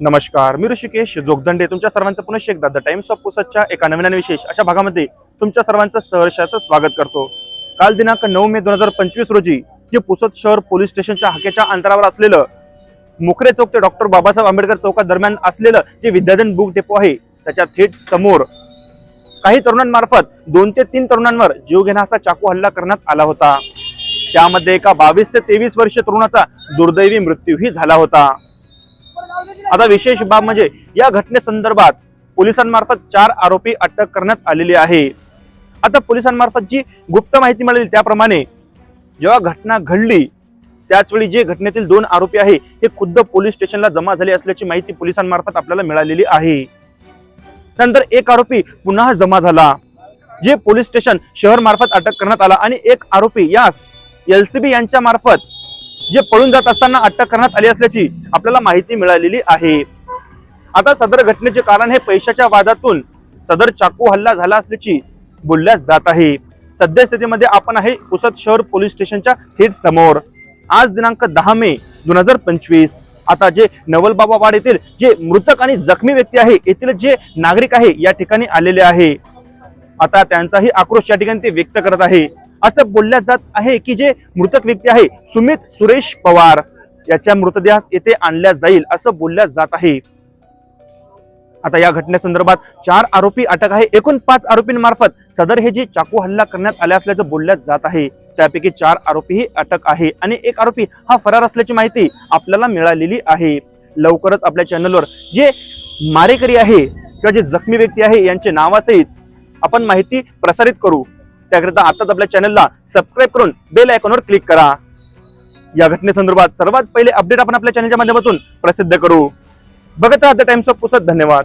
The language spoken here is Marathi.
नमस्कार मी ऋषिकेश जोगदंडे. तुमच्या सर्वांचं पुन्हा एकदा द टाइम्स ऑफ पुसदच्या एका नवीन आणि विशेष अशा भागामध्ये तुमच्या सर्वांचं सहर्षाचं स्वागत करतो. काल दिनांक नऊ मे दोन हजार पंचवीस रोजी जे पुसद शहर पोलीस स्टेशनच्या हाकेच्या अंतरावर असलेलं मुखरे चौक ते डॉक्टर बाबासाहेब आंबेडकर चौका दरम्यान असलेलं जे विद्याधन बुक डेपो आहे त्याच्या थेट समोर काही तरुणांमार्फत दोन ते तीन तरुणांवर जीवघेणा असा चाकू हल्ला करण्यात आला होता. त्यामध्ये एका बावीस ते तेवीस वर्षीय तरुणाचा दुर्दैवी मृत्यूही झाला होता. आता विशेष बाब म्हणजे या घटनेसंदर्भात पोलिसांमार्फत चार आरोपी अटक करण्यात आलेली आहे. आता पोलिसांमार्फत जी गुप्त माहिती मिळाली त्याप्रमाणे जेव्हा घटना घडली त्याचवेळी जे घटनेतील दोन आरोपी आहे हे खुद्द पोलीस स्टेशनला जमा झाले असल्याची माहिती पोलिसांमार्फत आपल्याला मिळालेली आहे. नंतर एक आरोपी पुन्हा जमा झाला जे पोलीस स्टेशन शहर मार्फत अटक करण्यात आला आणि एक आरोपी यास एलसीबी यांच्या मार्फत जे पळून जात असताना अटक करण्यात आली असल्याची आपल्याला माहिती मिळालेली आहे. आता सदर घटनेचे कारण हे पैशाच्या वादातून सदर चाकू हल्ला झाला असल्याची बोलल्या जात आहे. सद्यस्थितीमध्ये आपण आहे पुसद शहर पोलीस स्टेशनच्या थेट समोर. आज दिनांक दहा मे दोन हजार पंचवीस. आता जे नवलबाबा वाड येथील जे मृतक आणि जखमी व्यक्ती आहे येथील जे नागरिक आहे या ठिकाणी आलेले आहे. आता त्यांचाही आक्रोश या ठिकाणी ते व्यक्त करत आहे. असं बोलल्या जात आहे की जे मृतक व्यक्ती आहे सुमित सुरेश पवार याच्या मृतदेहास येथे आणल्या जाईल असं बोलल्या जात आहे. आता या घटनेसंदर्भात चार आरोपी अटक आहे. एकूण पाच आरोपींमार्फत सदर हे जे चाकू हल्ला करण्यात आले असल्याचं बोलल्या जात आहे. त्यापैकी चार आरोपीही अटक आहे आणि एक आरोपी हा फरार असल्याची माहिती आपल्याला मिळालेली आहे. लवकरच आपल्या चॅनलवर जे मारेकरी आहे किंवा जे जखमी व्यक्ती आहे यांचे नावासहित आपण माहिती प्रसारित करू. त्याकरिता आताच आपल्या चॅनलला सबस्क्राईब करून बेल आयकॉनवर क्लिक करा. या घटनेसंदर्भात सर्वात पहिले अपडेट आपण आपल्या चॅनलच्या माध्यमातून प्रसिद्ध करू. बघत राहा द टाइम्स ऑफ पुसत धन्यवाद.